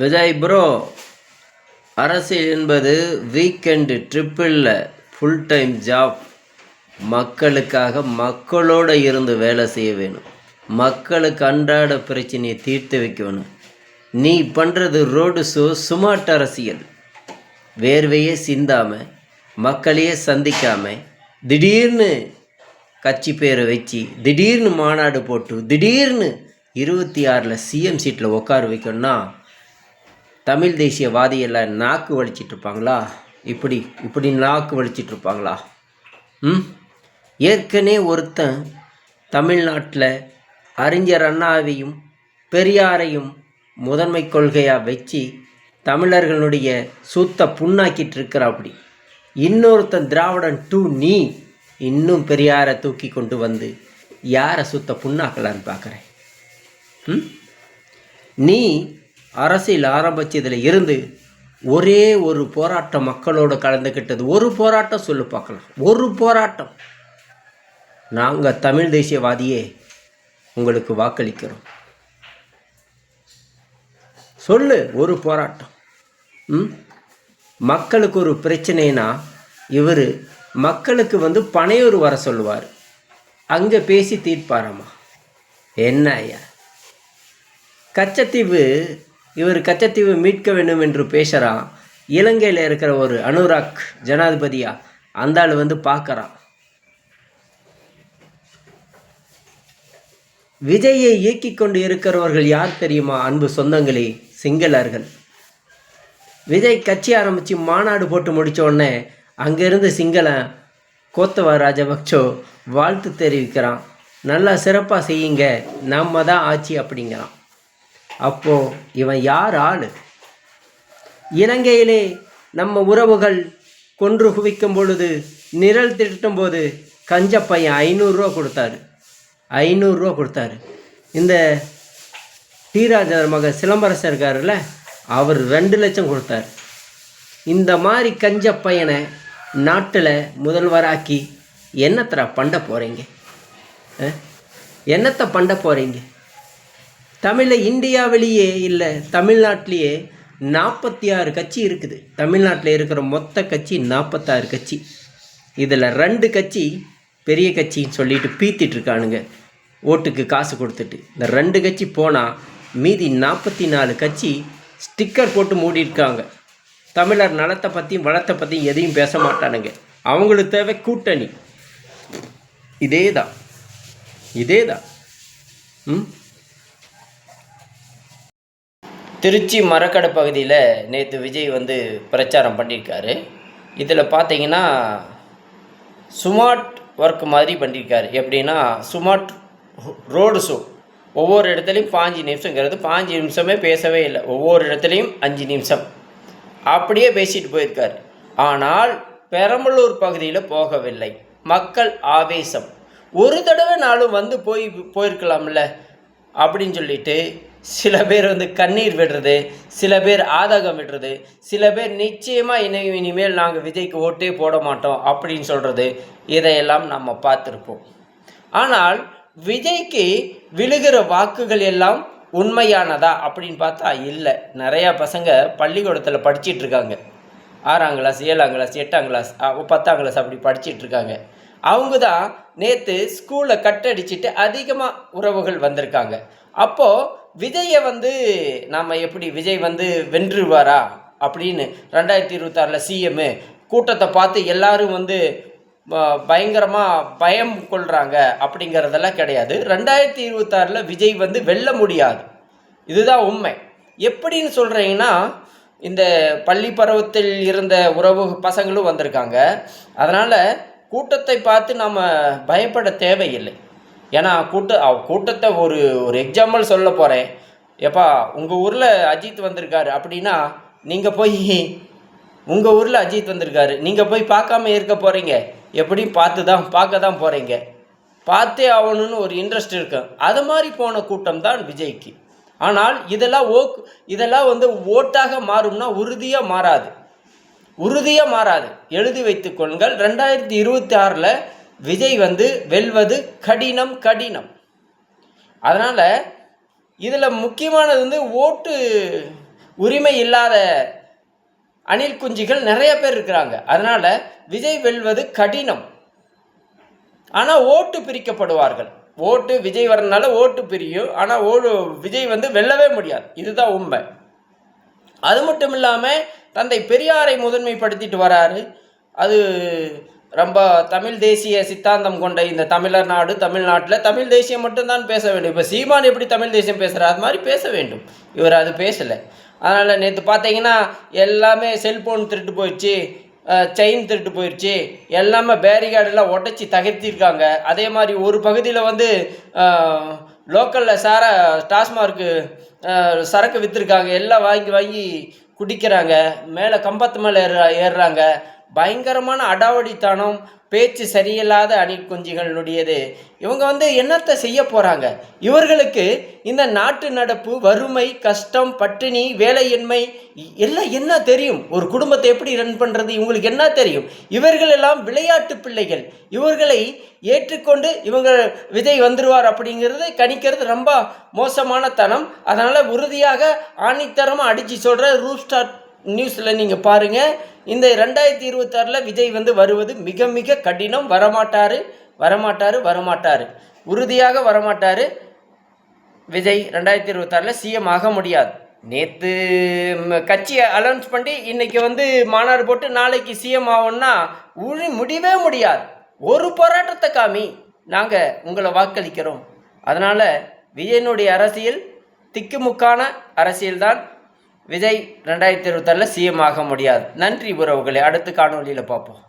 Vijay bro அரசியல் என்பது weekend ட்ரிப்பில் ஃபுல் டைம் ஜாப் மக்களுக்காக மக்களோட இருந்து வேலை செய்ய வேணும். மக்களுக்கு அன்றாட பிரச்சனையை தீர்த்து வைக்கணும் நீ பண்ணுறது ரோடு ஷோ சுமார்ட் அரசியல். வேர்வையே சிந்தாமல் மக்களையே சந்திக்காமல் திடீர்னு கட்சி பேரை வச்சு திடீர்னு மாநாடு போட்டு திடீர்னு இருபத்தி ஆறில் சிஎம் சீட்டில் உட்கார வைக்கணும்னா தமிழ் தேசியவாதியெல்லாம் நாக்கு வலிச்சிட்டு இருப்பாங்களா இப்படி இப்படி நாக்கு வலிச்சிட்டு இருப்பாங்களா ம்? ஏற்கனவே ஒருத்தன் தமிழ்நாட்டில் அறிஞர் அண்ணாவையும் பெரியாரையும் முதன்மை கொள்கையாக வச்சு தமிழர்களுடைய சுத்த புண்ணாக்கிட்டு இருக்கிறாப்படி இன்னொருத்தன் திராவிடன் டூ நீ இன்னும் பெரியாரை தூக்கி கொண்டு வந்து யாரை சுத்த புண்ணாக்கலான்னு பார்க்குறேன்? ம்? நீ அரசியல் ஆரம்பித்ததில் இருந்து ஒரே ஒரு போராட்டம் மக்களோடு கலந்துக்கிட்டது ஒரு போராட்டம் சொல்லு பார்க்கலாம். ஒரு போராட்டம். நாங்கள் தமிழ் தேசியவாதியே உங்களுக்கு வாக்களிக்கிறோம். சொல்லு ஒரு போராட்டம். ம்? மக்களுக்கு ஒரு பிரச்சனைனா இவர் மக்களுக்கு வந்து பனையூர் வர சொல்லுவார். அங்கே பேசி தீர்ப்பாராம்மா என்ன ஐயா? கச்சத்தீவு இவர் கச்சத்தீவு மீட்க வேண்டும் என்று பேசுகிறான் இலங்கையில் இருக்கிற ஒரு அனுராக் ஜனாதிபதியா? அந்த ஆள் வந்து பார்க்குறான் விஜயை இயக்கிக் கொண்டு இருக்கிறவர்கள் யார் தெரியுமா? அன்பு சொந்தங்களே சிங்களர்கள். விஜய் கட்சி ஆரம்பித்து மாநாடு போட்டு முடித்த உடனே அங்கேருந்து சிங்களன் கோத்தவ ராஜபக்சோ வாழ்த்து தெரிவிக்கிறான். நல்லா சிறப்பாக செய்யுங்க. நம்ம தான் ஆட்சி அப்படிங்கிறான். அப்போது இவன் யார் ஆள்? இலங்கையிலே நம்ம உறவுகள் கொன்று குவிக்கும் பொழுது நிழல் திட்டும் போது கஞ்ச பையன் ஐநூறுரூவா கொடுத்தாரு. ஐநூறுரூவா கொடுத்தாரு. இந்த டிராஜர் மக சிலம்பரசர் இருக்காருல்ல அவர் ரெண்டு லட்சம் கொடுத்தார். இந்த மாதிரி கஞ்ச பையனை நாட்டில் முதல்வராக்கி என்னத்தரா பண்ண போகிறீங்க என்னத்தை பண்ண போகிறீங்க தமிழை இந்தியாவிலேயே இல்லை தமிழ்நாட்டிலேயே நாற்பத்தி ஆறு கட்சி இருக்குது. தமிழ்நாட்டில் இருக்கிற மொத்த கட்சி நாற்பத்தாறு கட்சி. இதில் ரெண்டு கட்சி பெரிய கட்சின்னு சொல்லிட்டு பீத்திட்ருக்கானுங்க ஓட்டுக்கு காசு கொடுத்துட்டு. இந்த ரெண்டு கட்சி போனால் மீதி நாற்பத்தி நாலு கட்சி ஸ்டிக்கர் போட்டு மூடியிருக்காங்க. தமிழர் நலத்தை பற்றியும் வளத்தை பற்றியும் எதையும் பேச மாட்டானுங்க. அவங்களுக்கு தேவை கூட்டணி. இதே தான் இதே தான் ம்? திருச்சி மரக்கடை பகுதியில் நேற்று விஜய் வந்து பிரச்சாரம் பண்ணியிருக்காரு. இதில் பார்த்தீங்கன்னா சுமார்ட் ஒர்க் மாதிரி பண்ணியிருக்காரு. எப்படின்னா சுமார்ட் ரோடு ஷோ ஒவ்வொரு இடத்துலையும் பாஞ்சு நிமிஷங்கிறது. பாஞ்சு நிமிஷமே பேசவே இல்லை. ஒவ்வொரு இடத்துலையும் அஞ்சு நிமிஷம். அப்படியே பேசிட்டு போயிருக்கார். ஆனால் பெரம்பலூர் பகுதியில் போகவில்லை. மக்கள் ஆவேசம். ஒரு தடவை நாளும் வந்து போய் போயிருக்கலாம்ல அப்படின்னு சொல்லிட்டு சில பேர் வந்து கண்ணீர் விடுறது சில பேர் ஆதகம் விடுறது சில பேர் நிச்சயமாக இனி இனிமேல் நாங்கள் விஜய்க்கு ஓட்டே போட மாட்டோம் அப்படின்னு சொல்கிறது இதையெல்லாம் நம்ம பார்த்துருப்போம். ஆனால் விஜய்க்கு விழுகிற வாக்குகள் எல்லாம் உண்மையானதா அப்படின்னு பார்த்தா இல்லை. நிறையா பசங்க பள்ளிக்கூடத்தில் படிச்சிட்ருக்காங்க ஆறாம் கிளாஸ் ஏழாம் கிளாஸ் எட்டாம் கிளாஸ் பத்தாம் கிளாஸ் அப்படி படிச்சிட்ருக்காங்க இருக்காங்க. அவங்க தான் நேற்று ஸ்கூலில் கட்டடிச்சிட்டு அதிகமாக உறவுகள் வந்திருக்காங்க. அப்போது விஜயை வந்து நாம் எப்படி விஜய் வந்து வென்றுவாரா? அப்படின்னு ரெண்டாயிரத்தி இருபத்தாறில் சிஎம்மு கூட்டத்தை பார்த்து எல்லாரும் வந்து பயங்கரமாக பயம் கொள்கிறாங்க அப்படிங்கிறதெல்லாம் கிடையாது. ரெண்டாயிரத்தி இருபத்தாறில் விஜய் வந்து வெல்ல முடியாது. இதுதான் உண்மை. எப்படின்னு சொல்கிறீங்கன்னா இந்த பள்ளி பருவத்தில் இருந்த உறவு பசங்களும் வந்திருக்காங்க. அதனால் கூட்டத்தை பார்த்து நாம் பயப்பட தேவையில்லை. ஏன்னா கூட்ட கூட்டத்தை ஒரு ஒரு எக்ஸாம்பிள் சொல்ல போகிறேன் எப்பா உங்கள் ஊரில் அஜித் வந்திருக்காரு அப்படின்னா நீங்கள் போய் உங்கள் ஊரில் அஜித் வந்திருக்காரு. நீங்கள் போய் பார்க்காம இருக்க போகிறீங்க எப்படியும் பார்த்து தான் பார்க்க தான் போகிறீங்க பார்த்தே ஆகணும்னு ஒரு இன்ட்ரெஸ்ட் இருக்கும் அது மாதிரி போன கூட்டம் தான் விஜய்க்கு. ஆனால் இதெல்லாம் ஓக் இதெல்லாம் வந்து ஓட்டாக மாறும்னா உறுதியாக மாறாது. உறுதியாக மாறாது. எழுதி வைத்து கொள்ளுங்கள். ரெண்டாயிரத்தி இருபத்தி ஆறில் விஜய் வந்து வெல்வது கடினம் கடினம். அதனால் இதில் முக்கியமானது வந்து ஓட்டு உரிமை இல்லாத அணில் குஞ்சிகள் நிறைய பேர் இருக்கிறாங்க. அதனால் விஜய் வெல்வது கடினம். ஆனால் ஓட்டு பிரிக்கப்படுவார்கள். ஓட்டு விஜய் வரனால ஓட்டு பிரியும். ஆனால் ஓடு விஜய் வந்து வெல்லவே முடியாது. இதுதான் உண்மை. அது மட்டும் இல்லாமல் தந்தை பெரியாரை முதன்மைப்படுத்திட்டு வராரு. அது ரொம்ப தமிழ் தேசிய சித்தாந்தம் கொண்ட இந்த தமிழர் நாடு தமிழ்நாட்டில் தமிழ் தேசியம் மட்டும்தான் பேச வேண்டும். இப்போ சீமான் எப்படி தமிழ் தேசியம் பேசுகிறார் அது மாதிரி பேச வேண்டும். இவர் அது பேசலை. அதனால் நேற்று பார்த்தீங்கன்னா எல்லாமே செல்ஃபோன் திருட்டு போயிடுச்சு செயின் திருட்டு போயிடுச்சு எல்லாமே பேரிகார்டெல்லாம் உடச்சி தகர்த்திருக்காங்க. அதே மாதிரி ஒரு பகுதியில் வந்து லோக்கலில் சார டாஸ்மார்க்கு சரக்கு விற்றுருக்காங்க எல்லாம் வாங்கி வாங்கி குடிக்கிறாங்க மேலே கம்பத்து மேலே ஏற ஏறுறாங்க பயங்கரமான அடாவடித்தனம் பேச்சு சரியில்லாத அணில் இவங்க வந்து என்னத்தை செய்ய போகிறாங்க இவர்களுக்கு இந்த நாட்டு நடப்பு வறுமை கஷ்டம் பட்டினி வேலையின்மை எல்லாம் என்ன தெரியும்? ஒரு குடும்பத்தை எப்படி ரன் பண்ணுறது இவங்களுக்கு என்ன தெரியும்? இவர்கள் எல்லாம் விளையாட்டு பிள்ளைகள். இவர்களை ஏற்றுக்கொண்டு இவங்க விஜய் வந்துருவார் அப்படிங்கிறது கணிக்கிறது ரொம்ப மோசமான தனம். அதனால் உறுதியாக ஆணித்தரமாக அடித்து சொல்கிற ரூப் ஸ்டார் நியூஸில் நீங்கள் பாருங்கள் இந்த ரெண்டாயிரத்தி இருபத்தாறில் விஜய் வந்து வருவது மிக மிக கடினம். வரமாட்டார் வரமாட்டார் வரமாட்டார். உறுதியாக வரமாட்டார். விஜய் ரெண்டாயிரத்தி இருபத்தாறில் சிஎம் ஆக முடியாது. நேற்று கட்சியை அலௌன்ஸ் பண்ணி இன்றைக்கி வந்து மாநாடு போட்டு நாளைக்கு சிஎம் ஆகும்னா உழி முடியவே முடியாது. ஒரு போராட்டத்தை காமி நாங்கள் உங்களை வாக்களிக்கிறோம். அதனால் விஜயனுடைய அரசியல் திக்குமுக்கான அரசியல்தான். விஜய் ரெண்டாயிரத்தி இருபத்தாறில் சிஎம் ஆக முடியாது. நன்றி உறவுகளை. அடுத்த காணொளியில் பார்ப்போம்.